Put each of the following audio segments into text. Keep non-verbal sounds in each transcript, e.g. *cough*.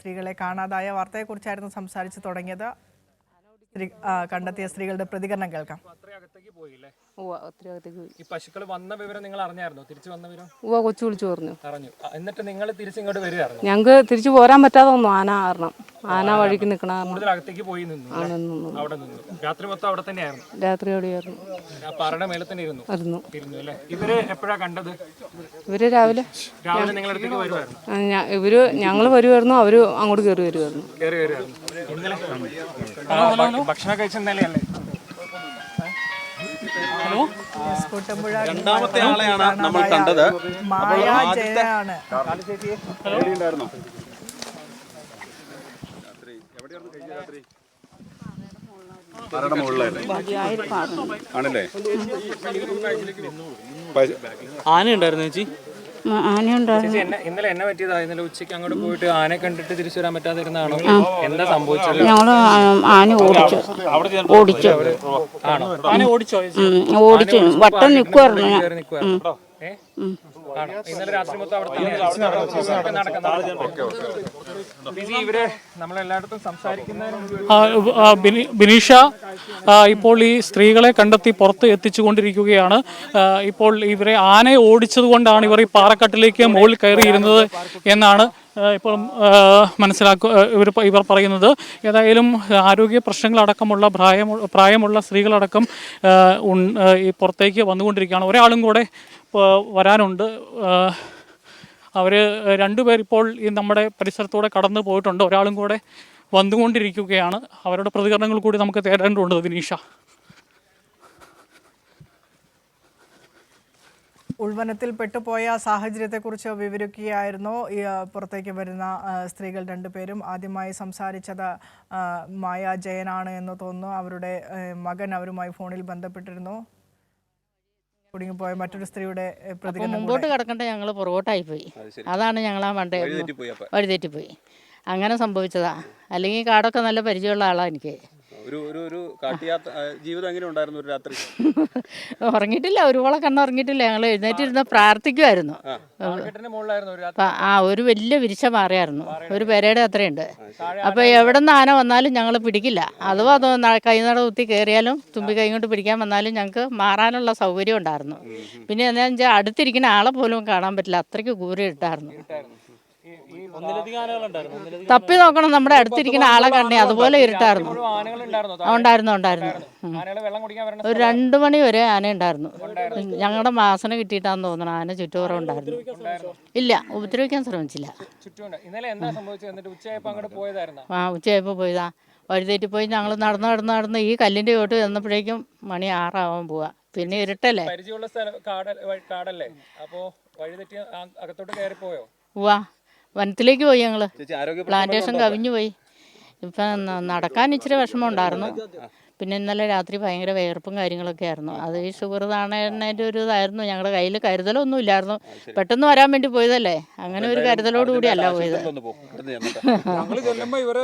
സ്ത്രീകളെ കാണാതായ വാർത്തയെക്കുറിച്ചായിരുന്നു സംസാരിച്ചു തുടങ്ങിയത്. കണ്ടെത്തിയ സ്ത്രീകളുടെ പ്രതികരണം കേൾക്കാം. ഈ പശുക്കൾ വന്ന വിവരം നിങ്ങൾ അറിഞ്ഞായിരുന്നോ? തിരിച്ചു വന്ന വിവരം? ഉവ്വ കൊച്ചു വിളിച്ചു പറഞ്ഞു. അറിഞ്ഞു. എന്നിട്ട് നിങ്ങൾ തിരിച്ചു ഇങ്ങോട്ട് വരികയായിരുന്നു? ഞങ്ങൾക്ക് തിരിച്ചു പോരാൻ പറ്റാതെ വന്നു ആന കാരണം. ആന വഴിക്ക് നിൽക്കണ കാരണം. കൂടുതൽ അകത്തേക്ക് പോയി നിന്നു നിന്നു അവിടെ നിന്നു. രാത്രി മൊത്തം അവിടെ തന്നെയായിരുന്നു. രാത്രി ഓടിയായിരുന്നു ആ പാറയുടെ മേലെ തന്നെ ഇരുന്നു. ഇരുന്നു. അല്ലേ? ഇവർ എപ്പോഴാ കണ്ടത്? ഇവർ രാവിലെ രാവിലെ നിങ്ങളുടെ അടുത്തേക്ക് വരുമായിരുന്നു ആ, ഞ- ഇവർ ഞങ്ങൾ വരുമായിരുന്നു അവർ അങ്ങോട്ട് കേറി വരുമായിരുന്നു കയറി വരുമായിരുന്നു ഇന്നലെ? ആ, ഭ- ഭക്ഷണം കഴിച്ച നിലയല്ലേ കൂട്ടമ്പുഴ രണ്ടാമത്തെ ആളെയാണ് നമ്മൾ കണ്ടത്. ആനയുണ്ടായിരുന്നു ചേച്ചി. ഇന്നലെ എന്നെ പറ്റിയതാ. ഇന്നലെ ഉച്ചയ്ക്ക് അങ്ങോട്ട് പോയിട്ട് ആനെ കണ്ടിട്ട് തിരിച്ചു വരാൻ പറ്റാതിരുന്നാണോ എന്താ സംഭവിച്ചത്? ഞങ്ങൾ ആന ഓടിച്ചു. ഓടിച്ചു. ആണോ? ആന ഓടിച്ചോ. ഓടിച്ചു? വട്ടം നിക്കുവായിരുന്നു ഇന്നലെ രാത്രി മൊത്തം അവിടെ തന്നെയായിരുന്നു. നടക്കാം, നടക്കാം. ബിജി, ഇവർ നമ്മളെല്ലായിടത്തും ബിനി- ബിനീഷ ഇപ്പോൾ ഈ സ്ത്രീകളെ കണ്ടെത്തി പുറത്ത് എത്തിച്ചുകൊണ്ടിരിക്കുകയാണ്. ഇപ്പോൾ ഇവരെ ആനയെ ഓടിച്ചതുകൊണ്ടാണ് ഇവർ ഈ പാറക്കെട്ടിലേക്ക് മുകളിൽ കയറിയിരുന്നത് എന്നാണ് ഇപ്പോൾ മനസ്സിലാക്കുക ഇവർ ഇവർ പറയുന്നത് ഏതായാലും ആരോഗ്യ പ്രശ്നങ്ങളടക്കമുള്ള പ്രായം പ്രായമുള്ള സ്ത്രീകളടക്കം ഈ പുറത്തേക്ക് വന്നുകൊണ്ടിരിക്കുകയാണ്. ഒരാളും കൂടെ വരാനുണ്ട്. അവർ രണ്ടുപേർ ഇപ്പോൾ ഈ നമ്മുടെ പരിസരത്തൂടെ കടന്നു പോയിട്ടുണ്ട്. ഒരാളും കൂടെ വന്നുകൊണ്ടിരിക്കുകയാണ്. അവരുടെ പ്രതികരണങ്ങൾ കൂടി നമുക്ക് തേടേണ്ടതുണ്ട് ദിനീഷ. ഉൾവനത്തിൽ പെട്ടുപോയ സാഹചര്യത്തെക്കുറിച്ച് വിവരിക്കുകയായിരുന്നു. ഈ പുറത്തേക്ക് വരുന്ന സ്ത്രീകൾ രണ്ടുപേരും ആദ്യമായി സംസാരിച്ചത് മായ ജയനാണ് എന്ന് തോന്നുന്നു. അവരുടെ മകൻ അവരുമായി ഫോണിൽ ബന്ധപ്പെട്ടിരുന്നു. കുടുങ്ങിപ്പോയ മറ്റൊരു സ്ത്രീയുടെ മുമ്പോട്ട് കിടക്കണ്ട ഞങ്ങൾ പുറകോട്ടായി പോയി അതാണ് ഞങ്ങൾ ആ അപ്പൊ. വഴിതെറ്റിപ്പോയി. അങ്ങനെ സംഭവിച്ചതാ. അല്ലെങ്കിൽ കാടൊക്കെ നല്ല പരിചയമുള്ള ആളാണ് എനിക്ക്. ഒരു ഒരു ഒരു കാട്ടിയാത്ര ജീവിതം എങ്ങനെ ഉണ്ടായിരുന്നു ഒരു രാത്രി? ഉറങ്ങിയിട്ടില്ല ഒരുപോളെ കണ്ണുറങ്ങിയിട്ടില്ല. ഞങ്ങൾ എഴുന്നേറ്റിരുന്ന് പ്രാർത്ഥിക്കുമായിരുന്നു ആ. ഒരു വലിയ വിരിച്ച മാറിയായിരുന്നു ഒരു പെരയുടെ അത്രയുണ്ട്. അപ്പൊ എവിടെ നിന്ന് ആന വന്നാലും ഞങ്ങൾ പിടിക്കില്ല. അഥവാ അത് കൈനട കുത്തി കയറിയാലും തുമ്പി കൈ കൊണ്ട് പിടിക്കാൻ വന്നാലും ഞങ്ങൾക്ക് മാറാനുള്ള സൗകര്യം ഉണ്ടായിരുന്നു. പിന്നെ എന്താണെന്ന് വെച്ചാൽ അടുത്തിരിക്കുന്ന ആളെ പോലും കാണാൻ പറ്റില്ല. അത്രയ്ക്ക് കൂരി ഇട്ടായിരുന്നു തപ്പി നോക്കണം നമ്മുടെ അടുത്തിരിക്കുന്ന ആളെ കണ്ടേ അതുപോലെ ഇരുട്ടായിരുന്നു. ഉണ്ടായിരുന്നു ഉണ്ടായിരുന്നു. ഒരു രണ്ട് മണി വരെ ആന ഉണ്ടായിരുന്നു. ഞങ്ങളുടെ മാസന കിട്ടിയിട്ടാന്ന് തോന്നണം ആന ചുറ്റുപുറം ഉണ്ടായിരുന്നു. ഇല്ല ഉപദ്രവിക്കാൻ ശ്രമിച്ചില്ല. ആ ഉച്ചയായപ്പോ ഉച്ചയായപ്പോൾ പോയതാ. വഴിതെറ്റി പോയി ഞങ്ങൾ നടന്ന് നടന്ന് നടന്ന് ഈ കല്ലിന്റെ ചോട്ട് ചെന്നപ്പോഴേക്കും മണി ആറാവാൻ പോവാ. പിന്നെ ഇരുട്ടല്ലേ? പരിചയമുള്ള സ്ഥലം കാടല്ലേ? അപ്പോ വഴി തെറ്റി ആ- അകത്തോട്ട് കയറി പോയോ ഉവ്വാ. വനത്തിലേക്ക് പോയി ഞങ്ങൾ ചേച്ചി ആരോഗ്യ പ്ലാന്റേഷൻ കവിഞ്ഞു പോയി. ഇപ്പം നടക്കാൻ ഇച്ചിരി വിഷമം ഉണ്ടായിരുന്നു പിന്നെ ഇന്നലെ രാത്രി ഭയങ്കര വിയർപ്പും കാര്യങ്ങളൊക്കെ ആയിരുന്നു. അത് ഈ ഷുഗർ താണേന്റെ ഒരു ഇതായിരുന്നു. ഞങ്ങളുടെ കയ്യിൽ കരുതലൊന്നും ഇല്ലായിരുന്നു. പെട്ടെന്ന് വരാൻ വേണ്ടി പോയതല്ലേ? അങ്ങനെ ഒരു കരുതലോട് കൂടിയല്ല പോയത്. *laughs* ചെല്ലുമ്പോൾ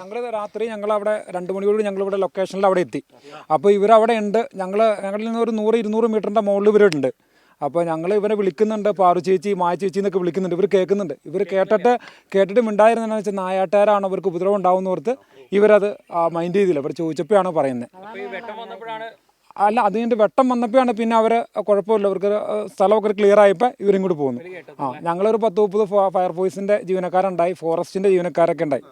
ഞങ്ങൾ രാത്രി ഞങ്ങൾ അവിടെ രണ്ട് മണിയോട് ഞങ്ങൾ ഇവിടെ ലൊക്കേഷനിൽ അവിടെ എത്തി. അപ്പോൾ ഇവരവിടെ ഉണ്ട്. ഞങ്ങൾ ഞങ്ങളിൽ നിന്ന് ഒരു നൂറ് ഇരുന്നൂറ് മീറ്ററിന്റെ മുകളിൽ ഇവരുണ്ട് അപ്പോൾ ഞങ്ങൾ ഇവരെ വിളിക്കുന്നുണ്ട് പാറു ചേച്ചി മായ ചേച്ചി എന്നൊക്കെ വിളിക്കുന്നുണ്ട്. ഇവർ കേൾക്കുന്നുണ്ട്. ഇവർ കേട്ടിട്ട് കേട്ടിട്ട് മിണ്ടായിരുന്നെന്ന് വെച്ചാൽ നായാട്ടുകാരാണ് ഇവർക്ക് ഉപദ്രവം ഉണ്ടാവുമെന്ന് ഓർത്ത് ഇവരത് മൈൻഡ് ചെയ്തില്ല. ഇവർ ചോദിച്ചപ്പോഴാണ് പറയുന്നത് അല്ല അത് കഴിഞ്ഞിട്ട് വെട്ടം വന്നപ്പോഴാണ് പിന്നെ അവർ കുഴപ്പമില്ല. അവർക്ക് സ്ഥലമൊക്കെ ക്ലിയർ ആയപ്പോൾ ഇവരും കൂടി പോകുന്നു ആ ഞങ്ങളൊരു പത്ത് മുപ്പത് ഫയർ ഫോഴ്സിന്റെ ജീവനക്കാരുണ്ടായി. ഫോറസ്റ്റിന്റെ ജീവനക്കാരൊക്കെ ഉണ്ടായി.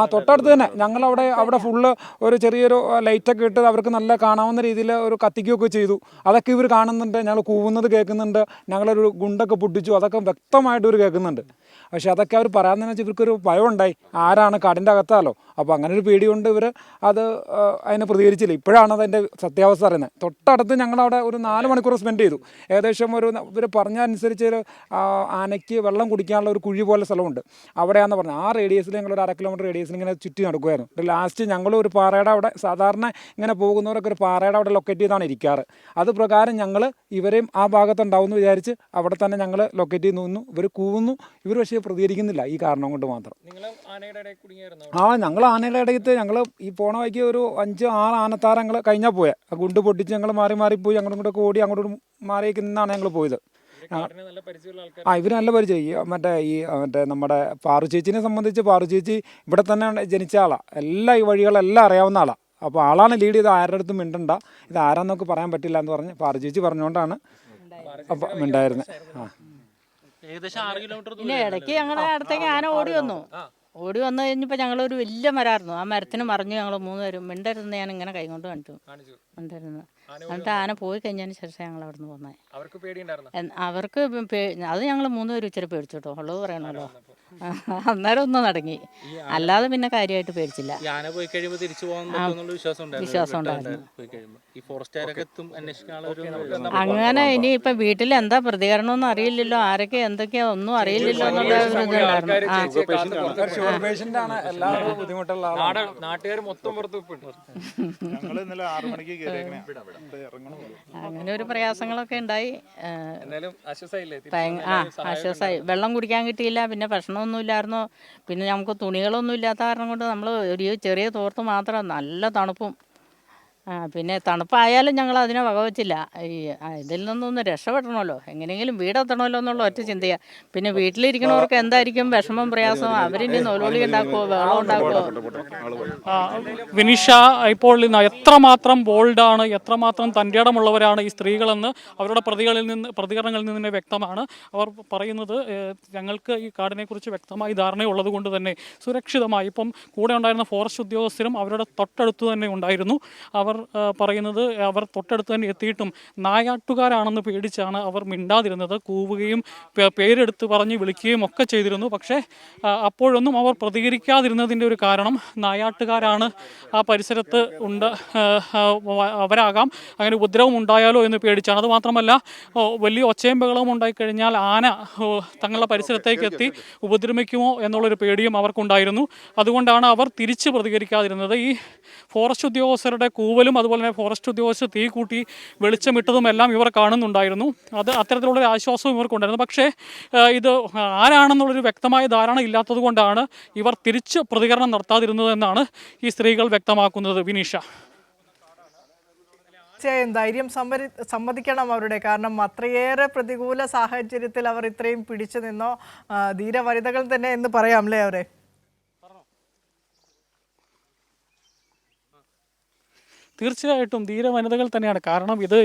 ആ തൊട്ടടുത്ത് തന്നെ. ഞങ്ങൾ അവിടെ ഫുള്ള് ഒരു ചെറിയൊരു ലൈറ്റൊക്കെ ഇട്ട് അവർക്ക് നല്ല കാണാവുന്ന രീതിയിൽ ഒരു കത്തിക്കുകയൊക്കെ ചെയ്തു. അതൊക്കെ ഇവർ കാണുന്നുണ്ട് ഞങ്ങൾ കൂവുന്നത് കേൾക്കുന്നുണ്ട് ഞങ്ങളൊരു ഗുണ്ടൊക്കെ പൊട്ടിച്ചു അതൊക്കെ വ്യക്തമായിട്ട് ഇവർ കേൾക്കുന്നുണ്ട്. പക്ഷേ അതൊക്കെ അവർ പറയാമെന്ന് വെച്ചാൽ ഇവർക്കൊരു ഭയം ഉണ്ടായി ആരാണ് കാടിന്റെ അകത്താലോ? അപ്പോൾ അങ്ങനെ ഒരു പേടി കൊണ്ട് ഇവർ. അത് അതിനെ പ്രതികരിച്ചില്ല. ഇപ്പോഴാണ് അതിന്റെ സത്യാവസ്ഥ അറിയുന്നത്. തൊട്ടടുത്ത് ഞങ്ങളവിടെ ഒരു നാല് മണിക്കൂർ സ്പെൻഡ് ചെയ്തു. ഏകദേശം ഒരു ഇവർ പറഞ്ഞ അനുസരിച്ച് ഒരു ആനയ്ക്ക് വെള്ളം കുടിക്കാനുള്ള ഒരു കുഴി പോലെ സ്ഥലമുണ്ട്. അവിടെയാണെന്ന് പറഞ്ഞു ആ റേഡിയസിൽ ഞങ്ങൾ ഒരു അര കിലോമീറ്റർ റേഡിയസിൽ ഇങ്ങനെ ചുറ്റി നടക്കുമായിരുന്നു ലാസ്റ്റ് ഞങ്ങൾ ഒരു പാറയുടെ അവിടെ സാധാരണ ഇങ്ങനെ പോകുന്നവരൊക്കെ ഒരു പാറയുടെ അവിടെ ലൊക്കേറ്റ് ചെയ്താണ് ഇരിക്കാറ്. അത് പ്രകാരം ഞങ്ങൾ ഇവരെയും ആ ഭാഗത്തുണ്ടാവും എന്ന് വിചാരിച്ച് അവിടെ തന്നെ ഞങ്ങൾ ലൊക്കേറ്റ് ചെയ്ത് നിന്നു. ഇവർ കൂവുന്നു. ഇവർ പക്ഷേ പ്രതികരിക്കുന്നില്ല ഈ കാരണം കൊണ്ട് മാത്രം. ആ ഞങ്ങൾ ആനയുടെ ഇടയ്ക്ക് ഞങ്ങൾ ഈ പോണ വഴിക്ക് ഒരു അഞ്ച് ആറ് ആനത്താര ഞങ്ങൾ കഴിഞ്ഞാൽ പോയത് ആ ഗുണ്ട് പൊട്ടിച്ച് ഞങ്ങൾ മാറി മാറി പോയി അങ്ങോട്ടും ഇങ്ങോട്ടൊക്കെ ഓടി അങ്ങോട്ടും മാറിയേക്ക് നിന്നാണ് ഞങ്ങൾ പോയത്. ആ ഇവർ നല്ല പരിചയം. ഈ മറ്റേ ഈ മറ്റേ നമ്മുടെ പാറു ചേച്ചിനെ സംബന്ധിച്ച് പാറു ചേച്ചി ഇവിടെ തന്നെ ജനിച്ച ആളാണ് എല്ലാ ഈ വഴികളെല്ലാം അറിയാവുന്ന ആളാണ് അപ്പോൾ ആളാണ് ലീഡ് ചെയ്ത് ആരുടെ അടുത്തും മിണ്ടണ്ട. ഇത് ആരാന്നൊക്കെ പറയാൻ പറ്റില്ല എന്ന് പറഞ്ഞ് പാറു ചേച്ചി പറഞ്ഞുകൊണ്ടാണ് അപ്പം മിണ്ടായിരുന്നത് ആ. ഏകദേശം ആറ് കിലോമീറ്റർ പിന്നെ ഇടയ്ക്ക് ഞങ്ങളുടെ അടുത്തേക്ക് ആന ഓടി വന്നു. ഓടി വന്നു കഴിഞ്ഞപ്പോൾ ഞങ്ങളൊരു വലിയ മരമായിരുന്നു ആ മരത്തിന് മറിഞ്ഞു ഞങ്ങൾ മൂന്നുപേരും മിണ്ടരുന്ന് ഞാൻ ഇങ്ങനെ കൈകൊണ്ട് കണ്ടു കാണിച്ചു. മിണ്ടരുന്ന് എന്നിട്ട് ആന പോയി കഴിഞ്ഞതിന് ശേഷം ഞങ്ങൾ അവിടെ നിന്ന് പോകുന്നത് അവർക്ക് പേടിയുണ്ടായിരുന്നു അവർക്ക് അത് ഞങ്ങൾ മൂന്നുപേരും ഇച്ചിരി പേടിച്ചോട്ടോ കേട്ടോ ഉള്ളത് പറയണല്ലോ. *laughs* അന്നേരം ഒന്ന് നടങ്ങി. അല്ലാതെ പിന്നെ കാര്യമായിട്ട് പേടിച്ചില്ല. ആന പോയി കഴിയുമ്പോൾ തിരിച്ചു പോകാൻ വിശ്വാസം ഉണ്ടായിരുന്നു. വിശ്വാസം ഉണ്ടായിരുന്നു. പോയി കഴിയുമ്പോൾ ഈ ഫോറസ്റ്റുകാരൊക്കെ എത്തും അന്വേഷിക്കാനുള്ള ഒരു അങ്ങനെ ഇനി ഇപ്പൊ വീട്ടിൽ എന്താ പ്രതികരണം ഒന്നും അറിയില്ലല്ലോ ആരൊക്കെ എന്തൊക്കെയാ ഒന്നും അറിയില്ലല്ലോ എന്നുള്ള ആ. ഷുഗർ പേഷ്യന്റ് ആണ്. എല്ലാവർക്കും ബുദ്ധിമുട്ടുള്ള ആളാണ്. നാട് നാട്ടുകാർ മൊത്തം പുറത്ത് വിട്ടു *laughs* ഞങ്ങൾ ഇന്നലെ ആറു മണിക്ക് കയറിയേക്കണേ അങ്ങനെ ഒരു പ്രയാസങ്ങളൊക്കെ ഉണ്ടായി. ആ, ആശ്വാസമായി വെള്ളം കുടിക്കാൻ കിട്ടിയില്ല പിന്നെ ഭക്ഷണമൊന്നും ഇല്ലായിരുന്നു പിന്നെ നമുക്ക് തുണികളൊന്നും ഇല്ലാത്ത കാരണം കൊണ്ട് നമ്മൾ ഒരു ചെറിയ തോർത്ത് മാത്രം നല്ല തണുപ്പും പിന്നെ തണുപ്പായാലും ഞങ്ങൾ അതിനെ വകവച്ചില്ല. ഈ ഇതിൽ നിന്നൊന്ന് രക്ഷപ്പെടണമല്ലോ. എങ്ങനെയെങ്കിലും വീടെത്തണമല്ലോ എന്നുള്ള ഒറ്റ ചിന്തയാണ് പിന്നെ വീട്ടിലിരിക്കണവർക്ക് എന്തായിരിക്കും വിഷമം പ്രയാസം? അവരിനി നൊലോളി ഉണ്ടാക്കുമോ വെള്ളം ഉണ്ടാക്കുമോ വിനിഷ ഇപ്പോൾ എത്രമാത്രം ബോൾഡാണ് എത്രമാത്രം തന്റെ ഇടമുള്ളവരാണ് ഈ സ്ത്രീകളെന്ന് അവരുടെ പ്രതികളിൽ നിന്ന് പ്രതികരണങ്ങളിൽ നിന്ന് വ്യക്തമാണ്. അവർ പറയുന്നത് ഞങ്ങൾക്ക് ഈ കാടിനെക്കുറിച്ച് വ്യക്തമായി ധാരണയുള്ളത് കൊണ്ട് തന്നെ സുരക്ഷിതമായി. ഇപ്പം കൂടെ ഉണ്ടായിരുന്ന ഫോറസ്റ്റ് ഉദ്യോഗസ്ഥരും അവരുടെ തൊട്ടടുത്ത് തന്നെ ഉണ്ടായിരുന്നു. അവർ പറയുന്നത് അവർ തൊട്ടടുത്ത് തന്നെ എത്തിയിട്ടും നായാട്ടുകാരാണെന്ന് പേടിച്ചാണ് അവർ മിണ്ടാതിരുന്നത്. കൂവുകയും പേരെടുത്ത് പറഞ്ഞ് വിളിക്കുകയും ഒക്കെ ചെയ്തിരുന്നു. പക്ഷേ അപ്പോഴൊന്നും അവർ പ്രതികരിക്കാതിരുന്നതിന്റെ ഒരു കാരണം നായാട്ടുകാരാണ് ആ പരിസരത്ത് ഉണ്ട് അവരാകാം. അങ്ങനെ ഉപദ്രവം ഉണ്ടായാലോ എന്ന് പേടിച്ചാണ്. അത് മാത്രമല്ല വലിയ ഒച്ചയും ബഹളവും ഉണ്ടായിക്കഴിഞ്ഞാൽ ആന തങ്ങളുടെ പരിസരത്തേക്ക് എത്തി ഉപദ്രവിക്കുമോ എന്നുള്ളൊരു പേടിയും അവർക്കുണ്ടായിരുന്നു. അതുകൊണ്ടാണ് അവർ തിരിച്ച് പ്രതികരിക്കാതിരുന്നത്. ഈ ഫോറസ്റ്റ് ഉദ്യോഗസ്ഥരുടെ കൂവലും അതുപോലെ തന്നെ ഫോറസ്റ്റ് ഉദ്യോഗസ്ഥർ തീ കൂട്ടി വെളിച്ചമിട്ടതും എല്ലാം ഇവർ കാണുന്നുണ്ടായിരുന്നു. അത് അത്തരത്തിലുള്ളൊരു ആശ്വാസവും ഇവർക്കുണ്ടായിരുന്നു. പക്ഷേ ഇത് ആരാണെന്നുള്ളൊരു വ്യക്തമായ ധാരണ ഇല്ലാത്തത് കൊണ്ടാണ് ഇവർ തിരിച്ച് പ്രതികരണം നടത്താതിരുന്നത് എന്നാണ് ഈ സ്ത്രീകൾ വ്യക്തമാക്കുന്നത് വിനീഷ. തീർച്ചയായും ധൈര്യം സമ്മതി സമ്മതിക്കണം അവരുടെ. കാരണം അത്രയേറെ പ്രതികൂല സാഹചര്യത്തിൽ അവർ ഇത്രയും പിടിച്ചു നിന്നോ ധീരവനിതകൾ തന്നെ എന്ന് പറയാം അല്ലേ അവരെ? തീർച്ചയായിട്ടും ധീര വനിതകൾ തന്നെയാണ്. കാരണം ഇത്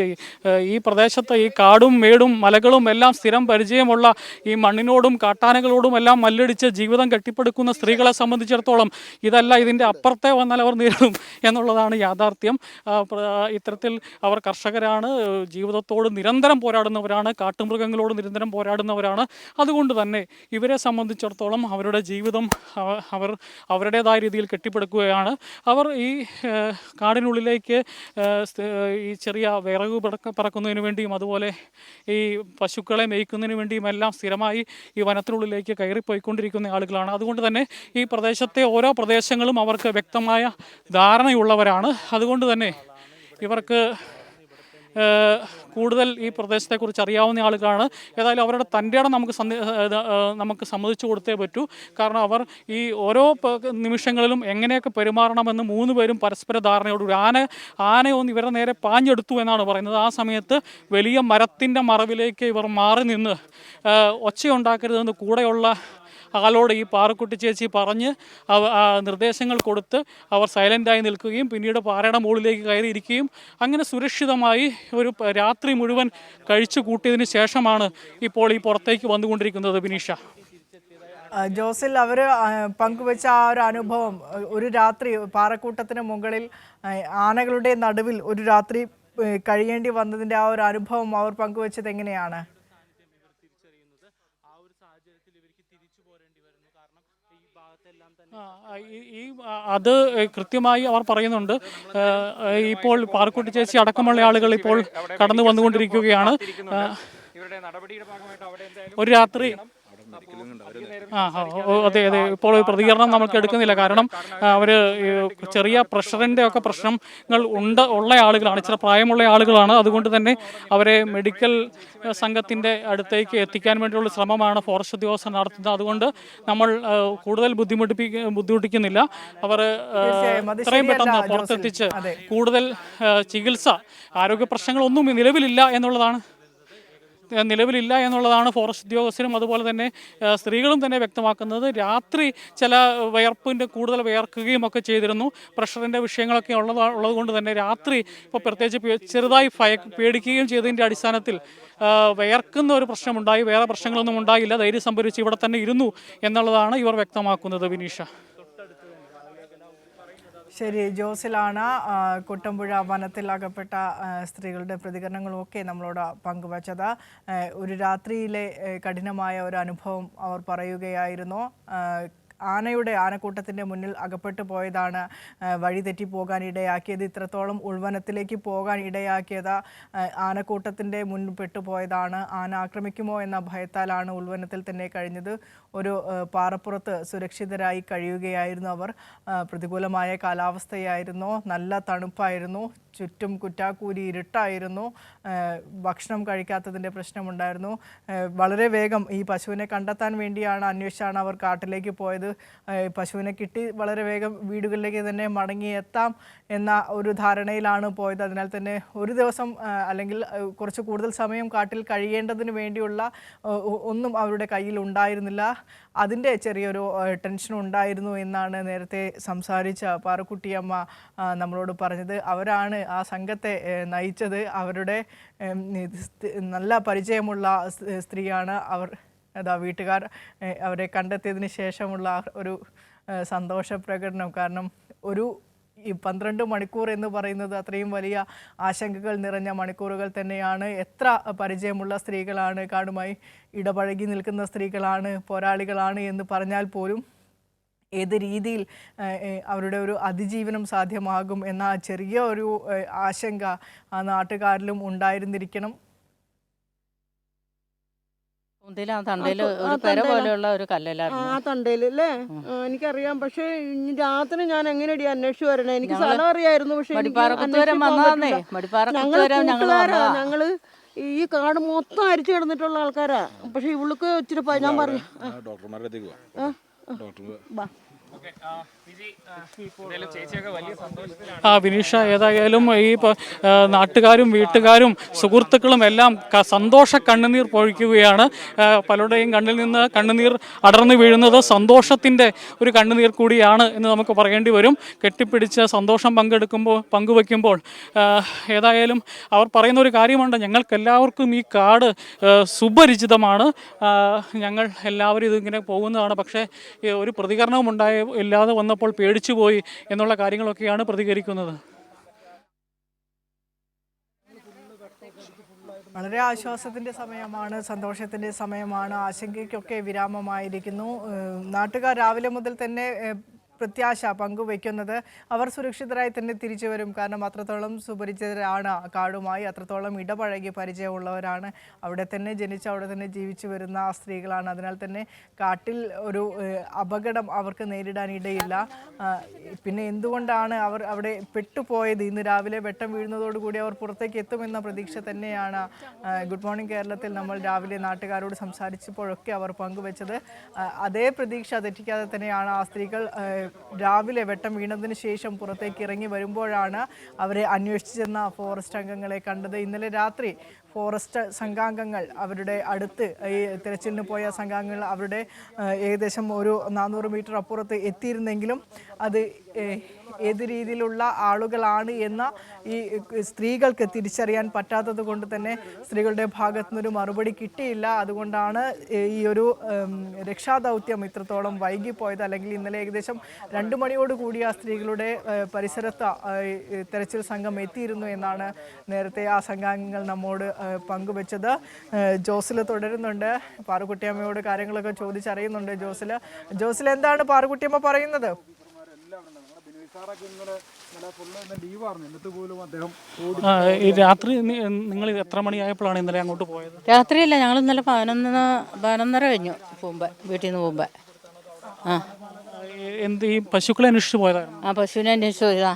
ഈ പ്രദേശത്ത് ഈ കാടും മേടും മലകളും എല്ലാം സ്ഥിരം പരിചയമുള്ള ഈ മണ്ണിനോടും കാട്ടാനകളോടും എല്ലാം മല്ലടിച്ച് ജീവിതം കെട്ടിപ്പടുക്കുന്ന സ്ത്രീകളെ സംബന്ധിച്ചിടത്തോളം ഇതല്ല ഇതിന്റെ അപ്പുറത്തെ വന്നാൽ അവർ നേരിടും എന്നുള്ളതാണ് യാഥാർത്ഥ്യം. ഇത്തരത്തിൽ അവർ കർഷകരാണ് ജീവിതത്തോട് നിരന്തരം പോരാടുന്നവരാണ് കാട്ടുമൃഗങ്ങളോട് നിരന്തരം പോരാടുന്നവരാണ്. അതുകൊണ്ട് തന്നെ ഇവരെ സംബന്ധിച്ചിടത്തോളം അവരുടെ ജീവിതം അവർ അവരുടേതായ രീതിയിൽ കെട്ടിപ്പടുക്കുകയാണ്. അവർ ഈ കാടിനുള്ളിലെ കാടിനുള്ളിലേക്ക് ഏഹ്, ഈ ചെറിയ വിറക് പറക്ക പറക്കുന്നതിന് വേണ്ടിയും അതുപോലെ ഈ പശുക്കളെ മേയ്ക്കുന്നതിന് വേണ്ടിയും എല്ലാം സ്ഥിരമായി ഈ വനത്തിനുള്ളിലേക്ക് കയറിപ്പോയിക്കൊണ്ടിരിക്കുന്ന ആളുകളാണ്. അതുകൊണ്ട് തന്നെ ഈ പ്രദേശത്തെ ഓരോ പ്രദേശങ്ങളും അവർക്ക് വ്യക്തമായ ധാരണയുള്ളവരാണ്. അതുകൊണ്ട് തന്നെ ഇവർക്ക് കൂടുതൽ ഈ പ്രദേശത്തെക്കുറിച്ച് അറിയാവുന്ന ആളുകളാണ്. ഏതായാലും അവരുടെ തന്റെ ഇടം നമുക്ക് നമുക്ക് സമ്മതിച്ചു കൊടുത്തേ പറ്റൂ. കാരണം അവർ ഈ ഓരോ നിമിഷങ്ങളിലും എങ്ങനെയൊക്കെ പെരുമാറണമെന്ന് മൂന്ന് പേരും പരസ്പര ധാരണയോടുകൂടി ആന ആനയൊന്ന് ഇവരുടെ നേരെ പാഞ്ഞെടുത്തു എന്നാണ് പറയുന്നത്. ആ സമയത്ത് വലിയ മരത്തിന്റെ മറവിലേക്ക് ഇവർ മാറി നിന്ന് ഒച്ചയുണ്ടാക്കരുതെന്ന് കൂടെയുള്ള ആളോട് ഈ പാറക്കുട്ടി ചേച്ചി പറഞ്ഞ് നിർദ്ദേശങ്ങൾ കൊടുത്ത് അവർ സൈലന്റായി നിൽക്കുകയും പിന്നീട് പാറയുടെ മുകളിലേക്ക് കയറിയിരിക്കുകയും അങ്ങനെ സുരക്ഷിതമായി ഒരു രാത്രി മുഴുവൻ കഴിച്ചു കൂട്ടിയതിന് ശേഷമാണ് ഇപ്പോൾ ഈ പുറത്തേക്ക് വന്നുകൊണ്ടിരിക്കുന്നത് ബിനീഷ. ആ, ജോസിൽ അവർ പങ്കുവെച്ച ആ ഒരു അനുഭവം ഒരു രാത്രി പാറക്കൂട്ടത്തിന് മുകളിൽ ആനകളുടെ നടുവിൽ ഒരു രാത്രി കഴിയേണ്ടി വന്നതിന്റെ ആ ഒരു അനുഭവം അവർ പങ്കുവെച്ചത് എങ്ങനെയാണ് ആ, ഈ- അത് കൃത്യമായി അവർ പറയുന്നുണ്ട്. ഇപ്പോൾ പാറക്കുട്ടി ചേച്ചി അടക്കമുള്ള ആളുകൾ ഇപ്പോൾ കടന്നു വന്നുകൊണ്ടിരിക്കുകയാണ്. ഒരു രാത്രി ആ അതെ അതെ ഇപ്പോൾ ഒരു പ്രതികരണം നമുക്ക് എടുക്കുന്നില്ല. കാരണം അവർ ചെറിയ പ്രഷറിന്റെ ഒക്കെ പ്രശ്നങ്ങൾ ഉണ്ട് ഉള്ള ആളുകളാണ്. ഇച്ചിരി പ്രായമുള്ള ആളുകളാണ്. അതുകൊണ്ട് തന്നെ അവരെ മെഡിക്കൽ സംഘത്തിന്റെ അടുത്തേക്ക് എത്തിക്കാൻ വേണ്ടിയുള്ള ശ്രമമാണ് ഫോറസ്റ്റ് ഉദ്യോഗസ്ഥർ നടത്തുന്നത്. അതുകൊണ്ട് നമ്മൾ കൂടുതൽ ബുദ്ധിമുട്ടിപ്പി ബുദ്ധിമുട്ടിക്കുന്നില്ല. അവർ എത്രയും പെട്ടെന്ന് പുറത്തെത്തിച്ച് കൂടുതൽ ചികിത്സ ആരോഗ്യ പ്രശ്നങ്ങളൊന്നും നിലവിലില്ല എന്നുള്ളതാണ് നിലവിലില്ല എന്നുള്ളതാണ് ഫോറസ്റ്റ് ഉദ്യോഗസ്ഥരും അതുപോലെ തന്നെ സ്ത്രീകളും തന്നെ വ്യക്തമാക്കുന്നത്. രാത്രി ചില വിയർപ്പിന്റെ കൂടുതൽ വിയർക്കുകയും ഒക്കെ ചെയ്തിരുന്നു. പ്രഷറിന്റെ വിഷയങ്ങളൊക്കെ ഉള്ളത് ഉള്ളതുകൊണ്ട് തന്നെ രാത്രി ഇപ്പോൾ പ്രത്യേകിച്ച് ചെറുതായി ഭയ പേടിക്കുകയും ചെയ്തതിന്റെ അടിസ്ഥാനത്തിൽ വയർക്കുന്ന ഒരു പ്രശ്നമുണ്ടായി. വേറെ പ്രശ്നങ്ങളൊന്നും ഉണ്ടായില്ല. ധൈര്യം സംഭരിച്ച് ഇവിടെ തന്നെ ഇരുന്നു എന്നുള്ളതാണ് ഇവർ വ്യക്തമാക്കുന്നത് വിനീഷ. ശരി ജോസിലാണ് കുട്ടമ്പുഴ വനത്തിൽ അകപ്പെട്ട സ്ത്രീകളുടെ പ്രതികരണങ്ങളും ഒക്കെ നമ്മളോട് പങ്കുവച്ചത്. ഒരു രാത്രിയിലെ കഠിനമായ ഒരു അനുഭവം അവർ പറയുകയായിരുന്നു. ആനയുടെ ആനക്കൂട്ടത്തിന്റെ മുന്നിൽ അകപ്പെട്ടു പോയതാണ് വഴി തെറ്റി പോകാൻ ഇടയാക്കിയത്. ഇത്രത്തോളം ഉൾവനത്തിലേക്ക് പോകാൻ ഇടയാക്കിയത് ആനക്കൂട്ടത്തിന്റെ മുന്നിൽ പെട്ടുപോയതാണ് ആന ആക്രമിക്കുമോ എന്ന ഭയത്താലാണ് ഉൾവനത്തിൽ തന്നെ കഴിഞ്ഞത്. ഒരു പാറപ്പുറത്ത് സുരക്ഷിതരായി കഴിയുകയായിരുന്നു അവർ. പ്രതികൂലമായ കാലാവസ്ഥയായിരുന്നു. നല്ല തണുപ്പായിരുന്നു. ചുറ്റും കുറ്റാക്കൂരി ഇരുട്ടായിരുന്നു. ഭക്ഷണം കഴിക്കാത്തതിന്റെ പ്രശ്നമുണ്ടായിരുന്നു. വളരെ വേഗം ഈ പശുവിനെ കണ്ടെത്താൻ വേണ്ടിയാണ് അന്വേഷിച്ചാണ് അവർ കാട്ടിലേക്ക് പോയത്. പശുവിനെ കിട്ടി വളരെ വേഗം വീടുകളിലേക്ക് തന്നെ മടങ്ങി എത്താം എന്ന ഒരു ധാരണയിലാണ് പോയത്. അതിനാൽ തന്നെ ഒരു ദിവസം അല്ലെങ്കിൽ കുറച്ച് കൂടുതൽ സമയം കാട്ടിൽ കഴിയേണ്ടതിന് വേണ്ടിയുള്ള ഒന്നും അവരുടെ കയ്യിൽ ഉണ്ടായിരുന്നില്ല. അതിന്റെ ചെറിയൊരു ടെൻഷൻ ഉണ്ടായിരുന്നു എന്നാണ് നേരത്തെ സംസാരിച്ച പാറക്കുട്ടിയമ്മ നമ്മളോട് പറഞ്ഞത്. അവരാണ് ആ സംഘത്തെ നയിച്ചത്. അവരുടെ നല്ല പരിചയമുള്ള സ്ത്രീയാണ് അവർ. അതാ വീട്ടുകാർ അവരെ കണ്ടെത്തിയതിന് ശേഷമുള്ള ഒരു സന്തോഷ പ്രകടനം കാരണം ഒരു ഈ പന്ത്രണ്ട് മണിക്കൂർ എന്ന് പറയുന്നത് അത്രയും വലിയ ആശങ്കകൾ നിറഞ്ഞ മണിക്കൂറുകൾ തന്നെയാണ്. എത്ര പരിചയമുള്ള സ്ത്രീകളാണ് കാടുമായി ഇടപഴകി നിൽക്കുന്ന സ്ത്രീകളാണ് പോരാളികളാണ് എന്ന് പറഞ്ഞാൽ പോലും ഏത് രീതിയിൽ അവരുടെ ഒരു അതിജീവനം സാധ്യമാകും എന്ന ചെറിയ ഒരു ആശങ്ക ആ നാട്ടുകാരിലും ഉണ്ടായിരുന്നിരിക്കണം. തണ്ടയിൽ ഒരു പെര പോലെയുള്ള ഒരു കല്ലല്ലായിരുന്നു ആ തണ്ടേൽ അല്ലേ എനിക്കറിയാം. പക്ഷെ ഇനി രാത്രി ഞാൻ എങ്ങനെയടി അന്വേഷിച്ചു വരണേ? എനിക്ക് സ്ഥലം അറിയായിരുന്നു പക്ഷെ ഞങ്ങൾ ഈ കാട് മൊത്തം അരിച്ചു കിടന്നിട്ടുള്ള ആൾക്കാരാ. പക്ഷെ ഇവൾക്ക് ഇച്ചിരി ഞാൻ പറഞ്ഞു ഡോക്ടർമാരുടെ ആ വിനീഷ ഏതായാലും ഈ നാട്ടുകാരും വീട്ടുകാരും സുഹൃത്തുക്കളും എല്ലാം സന്തോഷ കണ്ണുനീർ പൊഴിക്കുകയാണ്. പലരുടെയും കണ്ണിൽ നിന്ന് കണ്ണുനീർ അടർന്നു വീഴുന്നത് സന്തോഷത്തിന്റെ ഒരു കണ്ണുനീർ കൂടിയാണ് എന്ന് നമുക്ക് പറയേണ്ടി വരും. കെട്ടിപ്പിടിച്ച് സന്തോഷം പങ്കെടുക്കുമ്പോൾ പങ്കുവെക്കുമ്പോൾ ഏതായാലും അവർ പറയുന്ന ഒരു കാര്യമുണ്ട്. ഞങ്ങൾക്ക് എല്ലാവർക്കും ഈ കാട് സുപരിചിതമാണ്. ഞങ്ങൾ എല്ലാവരും ഇതിങ്ങനെ പോകുന്നതാണ്. പക്ഷേ ഒരു പ്രതികരണവും ഉണ്ടായ ഇല്ലാതെ വന്നപ്പോൾ പേടിച്ചു പോയി എന്നുള്ള കാര്യങ്ങളൊക്കെയാണ് പ്രതികരിക്കുന്നത്. വളരെ ആശ്വാസത്തിന്റെ സമയമാണ് സന്തോഷത്തിന്റെ സമയമാണ് ആശങ്കയ്ക്കൊക്കെ വിരാമമായിരിക്കുന്നു. നാട്ടുകാർ രാവിലെ മുതൽ തന്നെ പ്രത്യാശ പങ്കുവയ്ക്കുന്നത്. അവർ സുരക്ഷിതരായി തന്നെ തിരിച്ചു വരും. കാരണം അത്രത്തോളം സുപരിചിതരാണ് കാടുമായി. അത്രത്തോളം ഇടപഴകി പരിചയമുള്ളവരാണ്. അവിടെ തന്നെ ജനിച്ച് അവിടെ തന്നെ ജീവിച്ചു വരുന്ന ആ സ്ത്രീകളാണ്. അതിനാൽ തന്നെ കാട്ടിൽ ഒരു അപകടം അവർക്ക് നേരിടാൻ ഇടയില്ല. പിന്നെ എന്തുകൊണ്ടാണ് അവർ അവിടെ പെട്ടുപോയത്? ഇന്ന് രാവിലെ വെട്ടം വീഴുന്നതോടുകൂടി അവർ പുറത്തേക്ക് എത്തുമെന്ന പ്രതീക്ഷ തന്നെയാണ്. ഗുഡ് മോർണിംഗ് കേരളത്തിൽ നമ്മൾ രാവിലെ നാട്ടുകാരോട് സംസാരിച്ചപ്പോഴൊക്കെ അവർ പങ്കുവച്ചത്. അതേ പ്രതീക്ഷ തെറ്റിക്കാതെ തന്നെയാണ് ആ സ്ത്രീകൾ രാവിലെ വെട്ടം വീണതിന് ശേഷം പുറത്തേക്ക് ഇറങ്ങി വരുമ്പോഴാണ് അവരെ അന്വേഷിച്ചെന്ന ഫോറസ്റ്റ് അംഗങ്ങളെ കണ്ടത്. ഇന്നലെ രാത്രി ഫോറസ്റ്റ് സംഘാംഗങ്ങൾ അവരുടെ അടുത്ത് ഈ തിരച്ചിലിന് പോയ സംഘാംഗങ്ങൾ അവരുടെ ഏകദേശം ഒരു നാനൂറ് മീറ്റർ അപ്പുറത്ത് എത്തിയിരുന്നെങ്കിലും അത് ഏത് രീതിയിലുള്ള ആളുകളാണ് എന്ന ഈ സ്ത്രീകൾക്ക് തിരിച്ചറിയാൻ പറ്റാത്തത് കൊണ്ട് തന്നെ സ്ത്രീകളുടെ ഭാഗത്തു നിന്നൊരു മറുപടി കിട്ടിയില്ല. അതുകൊണ്ടാണ് ഈ ഒരു രക്ഷാദൗത്യം ഇത്രത്തോളം വൈകിപ്പോയത്. അല്ലെങ്കിൽ ഇന്നലെ ഏകദേശം രണ്ട് മണിയോട് കൂടി ആ സ്ത്രീകളുടെ പരിസരത്ത് തെരച്ചിൽ സംഘം എത്തിയിരുന്നു എന്നാണ് നേരത്തെ ആ സംഘാംഗങ്ങൾ നമ്മോട് പങ്കുവെച്ചത്. ജോസിൽ തുടരുന്നുണ്ട്. പാറുകുട്ടിയമ്മയോട് കാര്യങ്ങളൊക്കെ ചോദിച്ചറിയുന്നുണ്ട് ജോസിൽ ജോസിൽ എന്താണ് പാറുകുട്ടിയമ്മ പറയുന്നത്? ഈ രാത്രി നിങ്ങൾ എത്ര മണിയായപ്പോഴാണ് ഇന്നലെ അങ്ങോട്ട് പോയത്? രാത്രിയല്ല ഞങ്ങൾ ഇന്നലെ പതിനൊന്ന് പതിനൊന്നര കഴിഞ്ഞു പോകുമ്പോ വീട്ടിൽ നിന്ന് പോകുമ്പോ. ആ. എന്ത് ഈ പശുക്കളെ അന്വേഷിച്ച് പോയതായിരുന്നു? ആ പശുവിനെ അന്വേഷിച്ചു പോയതാ.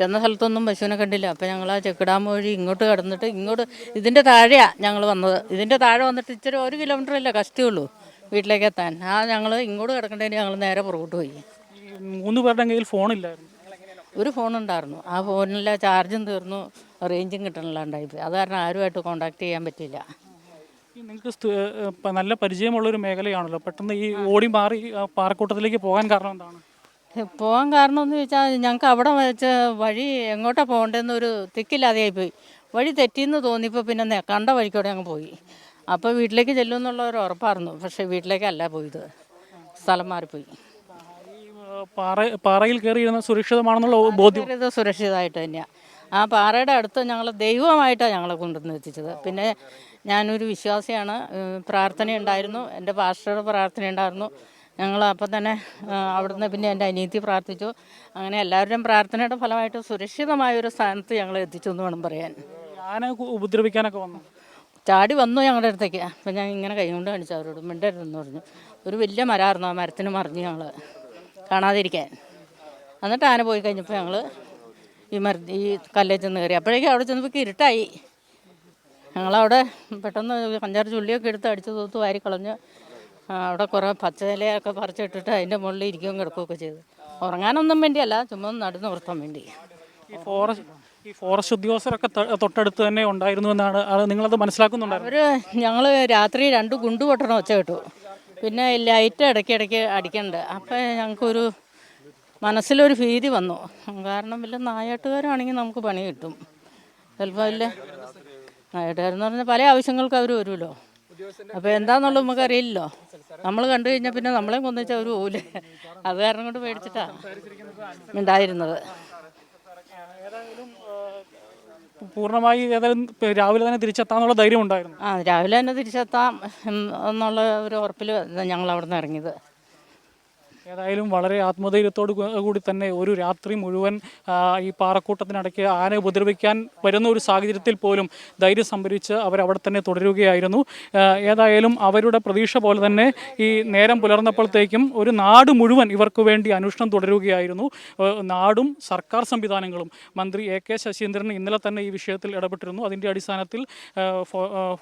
ചെന്ന സ്ഥലത്തൊന്നും പശുവിനെ കണ്ടില്ല. അപ്പം ഞങ്ങൾ ആ ചെക്കിടാൻ വഴി ഇങ്ങോട്ട് കടന്നിട്ട് ഇങ്ങോട്ട് ഇതിന്റെ താഴെയാണ് ഞങ്ങൾ വന്നത്. ഇതിന്റെ താഴെ വന്നിട്ട് ഇച്ചിരി ഒരു കിലോമീറ്റർ അല്ലേ കഷ്ടിയുള്ളൂ വീട്ടിലേക്ക് എത്താൻ. ആ ഞങ്ങൾ ഇങ്ങോട്ട് കിടക്കേണ്ടതിന് ഞങ്ങൾ നേരെ പുറകോട്ട് പോയി. മൂന്ന് പേരുടെ കയ്യിൽ ഫോണില്ലായിരുന്നു ഒരു ഫോണുണ്ടായിരുന്നു ആ ഫോണിലെ ചാർജും തീർന്നു റേഞ്ചും കിട്ടണില്ലാണ്ടായിപ്പോയി അത് കാരണം ആരുമായിട്ട് കോണ്ടാക്ട് ചെയ്യാൻ പറ്റില്ല നിങ്ങൾക്ക് നല്ല പരിചയമുള്ള ഒരു മേഖലയാണല്ലോ. പെട്ടെന്ന് ഈ ഓടി മാറി പാറക്കൂട്ടത്തിലേക്ക് പോകാൻ കാരണം എന്താണ്? പോകാൻ കാരണം എന്ന് ചോദിച്ചാൽ ഞങ്ങൾക്ക് അവിടെ വെച്ച് വഴി എങ്ങോട്ടാണ് പോകേണ്ടതെന്നൊരു തിക്കില്ലാതെയായി പോയി. വഴി തെറ്റിയെന്ന് തോന്നിയപ്പോൾ പിന്നെ കണ്ട വഴിക്കൂടെ അങ്ങ് പോയി. അപ്പോൾ വീട്ടിലേക്ക് ചെല്ലുമെന്നുള്ള ഒരു ഉറപ്പായിരുന്നു. പക്ഷേ വീട്ടിലേക്കല്ല പോയത്. സ്ഥലം മാറിപ്പോയി. പാറ പാറയിൽ കയറിയിരുന്ന സുരക്ഷിതമാണെന്നുള്ള ബോധ്യം സുരക്ഷിതമായിട്ട് തന്നെയാണ് ആ പാറയുടെ അടുത്ത് ഞങ്ങൾ ദൈവമായിട്ടാണ് ഞങ്ങളെ കൊണ്ടുവന്ന് എത്തിച്ചത് പിന്നെ ഞാനൊരു വിശ്വാസിയാണ്. പ്രാർത്ഥന പ്രാർത്ഥനയുണ്ടായിരുന്നു. എന്റെ പാസ്റ്ററുടെ പ്രാർത്ഥനയുണ്ടായിരുന്നു. ഞങ്ങൾ അപ്പം തന്നെ അവിടുന്ന് പിന്നെ എന്റെ അനിയത്തി പ്രാർത്ഥിച്ചു. അങ്ങനെ എല്ലാവരുടെയും പ്രാർത്ഥനയുടെ ഫലമായിട്ട് സുരക്ഷിതമായ ഒരു സ്ഥാനത്ത് ഞങ്ങൾ എത്തിച്ചു എന്ന് വേണം പറയാൻ. ആന ഉപദ്രവിക്കാനൊക്കെ വന്നു? ചാടി വന്നു ഞങ്ങളുടെ അടുത്തേക്ക്. അപ്പം ഞാൻ ഇങ്ങനെ കൈകൊണ്ട് കാണിച്ചു അവരോട് മിണ്ടരുതെന്ന് പറഞ്ഞു. ഒരു വലിയ മരമായിരുന്നു ആ മരത്തിന് മറിഞ്ഞ് ഞങ്ങൾ കാണാതിരിക്കാൻ. എന്നിട്ട് ആന പോയി കഴിഞ്ഞപ്പോൾ ഞങ്ങൾ ഈ മര ഈ കല്ലിൽ ചെന്ന് കയറി. അപ്പോഴേക്കും അവിടെ ചെന്നപ്പോൾ ഇരുട്ടായി. ഞങ്ങളവിടെ പെട്ടെന്ന് കഞ്ചാറ് ചുള്ളിയൊക്കെ എടുത്ത് അടിച്ചു തൂത്ത് വാരി കളഞ്ഞ് ആ, അവിടെ കുറേ പച്ചയിലയൊക്കെ പറിച്ചിട്ടിട്ട് അതിന്റെ മുകളിൽ ഇരിക്കുകയും കിടക്കുകയൊക്കെ ചെയ്തു. ഉറങ്ങാനൊന്നും വേണ്ടിയല്ല ചുമ്മാ നടന്ന് നിർത്താൻ വേണ്ടി. ഈ ഫോറസ്റ്റ് ഈ ഫോറസ്റ്റ് ഉദ്യോഗസ്ഥരൊക്കെ തൊട്ടടുത്ത് തന്നെ ഉണ്ടായിരുന്നു എന്നാണ് അത് നിങ്ങളത് മനസ്സിലാക്കുന്നുണ്ടായിരുന്നു? അവർ ഞങ്ങൾ രാത്രി രണ്ട് ഗുണ്ടു പൊട്ടണം ഒച്ച കേട്ടു. പിന്നെ ലൈറ്റ് ഇടയ്ക്ക് ഇടയ്ക്ക് അടിക്കണ്ട്. അപ്പം ഞങ്ങൾക്കൊരു മനസ്സിലൊരു ഭീതി വന്നു. കാരണം വല്ല നായാട്ടുകാരാണെങ്കിൽ നമുക്ക് പണി കിട്ടും. ചിലപ്പോൾ വല്ല നായാട്ടുകാരെന്ന് പറഞ്ഞാൽ പല ആവശ്യങ്ങൾക്ക് അവർ വരുമല്ലോ. അപ്പോൾ എന്താണെന്നുള്ളത് നമുക്ക് അറിയില്ലല്ലോ. നമ്മൾ കണ്ടു കഴിഞ്ഞാൽ പിന്നെ നമ്മളെ കൊന്നിച്ച ഒരു പോകില്ലേ അത് കാരണം കൊണ്ട് മേടിച്ചിട്ടാ ഉണ്ടായിരുന്നത് പൂർണമായി ഏതായാലും രാവിലെ തന്നെ തിരിച്ചെത്താന്നുള്ള ധൈര്യം ഉണ്ടായിരുന്നു ആ രാവിലെ തന്നെ തിരിച്ചെത്താം എന്നുള്ള ഒരു ഉറപ്പിൽ ഞങ്ങൾ അവിടെ നിന്ന് ഇറങ്ങിയത്. ഏതായാലും വളരെ ആത്മധൈര്യത്തോട് കൂടി തന്നെ ഒരു രാത്രി മുഴുവൻ ഈ പാറക്കൂട്ടത്തിനടയ്ക്ക് ആന ഉപദ്രവിക്കാൻ വരുന്ന ഒരു സാഹചര്യത്തിൽ പോലും ധൈര്യം സംഭരിച്ച് അവരവിടെ തന്നെ തുടരുകയായിരുന്നു. ഏതായാലും അവരുടെ പ്രതീക്ഷ പോലെ തന്നെ ഈ നേരം പുലർന്നപ്പോഴത്തേക്കും ഒരു നാട് മുഴുവൻ ഇവർക്ക് വേണ്ടി അന്വേഷണം തുടരുകയായിരുന്നു. നാടും സർക്കാർ സംവിധാനങ്ങളും. മന്ത്രി എ കെ ശശീന്ദ്രൻ ഇന്നലെ തന്നെ ഈ വിഷയത്തിൽ ഇടപെട്ടിരുന്നു. അതിന്റെ അടിസ്ഥാനത്തിൽ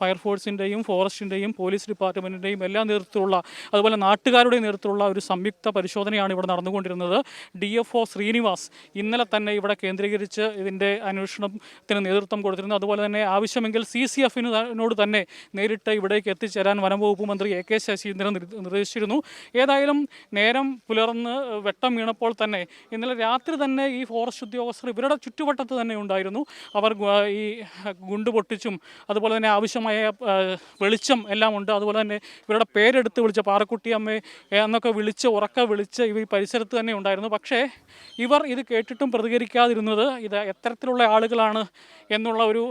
ഫയർഫോഴ്സിന്റെയും ഫോറസ്റ്റിന്റെയും പോലീസ് ഡിപ്പാർട്ട്മെന്റിന്റെയും എല്ലാ നേതൃത്വമുള്ള അതുപോലെ നാട്ടുകാരുടെ നേതൃത്വമുള്ള ഒരു സംയുക്ത പരിശോധനയാണ് ഇവിടെ നടന്നുകൊണ്ടിരുന്നത്. ഡി എഫ് ഒ ശ്രീനിവാസ് ഇന്നലെ തന്നെ ഇവിടെ കേന്ദ്രീകരിച്ച് ഇതിന്റെ അന്വേഷണത്തിന് നേതൃത്വം കൊടുത്തിരുന്നു. അതുപോലെ തന്നെ ആവശ്യമെങ്കിൽ സി സി എഫിനോട് തന്നെ നേരിട്ട് ഇവിടേക്ക് എത്തിച്ചേരാൻ വനംവകുപ്പ് മന്ത്രി എ കെ ശശീന്ദ്രൻ നിർ- നിർദ്ദേശിച്ചിരുന്നു. ഏതായാലും നേരം പുലർന്ന് വെട്ടം വീണപ്പോൾ തന്നെ ഇന്നലെ രാത്രി തന്നെ ഈ ഫോറസ്റ്റ് ഉദ്യോഗസ്ഥർ ഇവരുടെ ചുറ്റുവട്ടത്ത് തന്നെ ഉണ്ടായിരുന്നു. അവർ ഈ ഗുണ്ട് പൊട്ടിച്ചും അതുപോലെ തന്നെ ആവശ്യമായ വെളിച്ചം എല്ലാം ഉണ്ട്. അതുപോലെ തന്നെ ഇവരുടെ പേരെടുത്ത് വിളിച്ച പാറക്കുട്ടി അമ്മ എന്നൊക്കെ വിളിച്ച് ഉറക്ക വിളിച്ച് ഇവർ ഈ പരിസരത്ത് തന്നെ ഉണ്ടായിരുന്നു. പക്ഷേ ഇവർ ഇത് കേട്ടിട്ടും പ്രതികരിക്കാതിരുന്നത് ഇത് എത്തരത്തിലുള്ള ആളുകളാണ് എന്നുള്ള ഒരു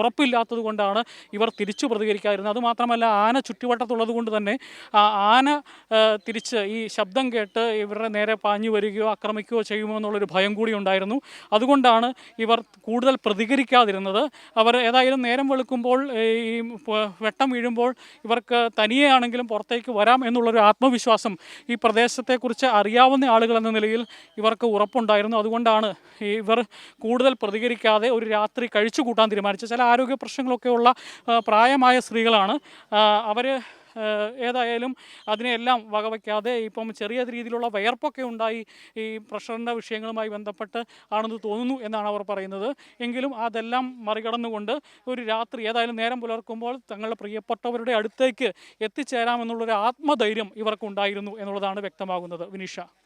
ഉറപ്പില്ലാത്തത് കൊണ്ടാണ് ഇവർ തിരിച്ചു പ്രതികരിക്കാതിരുന്നത്. അതുമാത്രമല്ല ആന ചുറ്റുവട്ടത്തുള്ളത് കൊണ്ട് തന്നെ ആന തിരിച്ച് ഈ ശബ്ദം കേട്ട് ഇവരുടെ നേരെ പാഞ്ഞു വരികയോ ആക്രമിക്കുകയോ ചെയ്യുമോ എന്നുള്ളൊരു ഭയം കൂടി ഉണ്ടായിരുന്നു. അതുകൊണ്ടാണ് ഇവർ കൂടുതൽ പ്രതികരിക്കാതിരുന്നത്. അവർ ഏതായാലും നേരം വെളുക്കുമ്പോൾ ഈ വെട്ടം വീഴുമ്പോൾ ഇവർക്ക് തനിയെ ആണെങ്കിലും പുറത്തേക്ക് വരാം എന്നുള്ളൊരു ആത്മവിശ്വാസം ഈ പ്രദേശത്തെക്കുറിച്ച് അറിയാവുന്ന ആളുകൾ എന്ന നിലയിൽ ഇവർക്ക് ഉറപ്പുണ്ടായിരുന്നു. അതുകൊണ്ടാണ് ഇവർ കൂടുതൽ പ്രതികരിക്കാതെ ഒരു രാത്രി കഴിച്ചു കൂട്ടാൻ തീരുമാനിച്ചത്. ചില ആരോഗ്യ പ്രശ്നങ്ങളൊക്കെ ഉള്ള പ്രായമായ സ്ത്രീകളാണ് അവർ ഏതായാലും അതിനെയെല്ലാം വകവയ്ക്കാതെ ഇപ്പം ചെറിയ രീതിയിലുള്ള വയർപ്പൊക്കെ ഉണ്ടായി ഈ പ്രഷറിന്റെ വിഷയങ്ങളുമായി ബന്ധപ്പെട്ട് ആണെന്ന് തോന്നുന്നു എന്നാണ് അവർ പറയുന്നത്. എങ്കിലും അതെല്ലാം മറികടന്നുകൊണ്ട് ഒരു രാത്രി ഏതായാലും നേരം പുലർക്കുമ്പോൾ തങ്ങളുടെ പ്രിയപ്പെട്ടവരുടെ അടുത്തേക്ക് എത്തിച്ചേരാമെന്നുള്ളൊരു ആത്മധൈര്യം ഇവർക്കുണ്ടായിരുന്നു എന്നുള്ളതാണ് വ്യക്തമാകുന്നത്. വിനീഷ.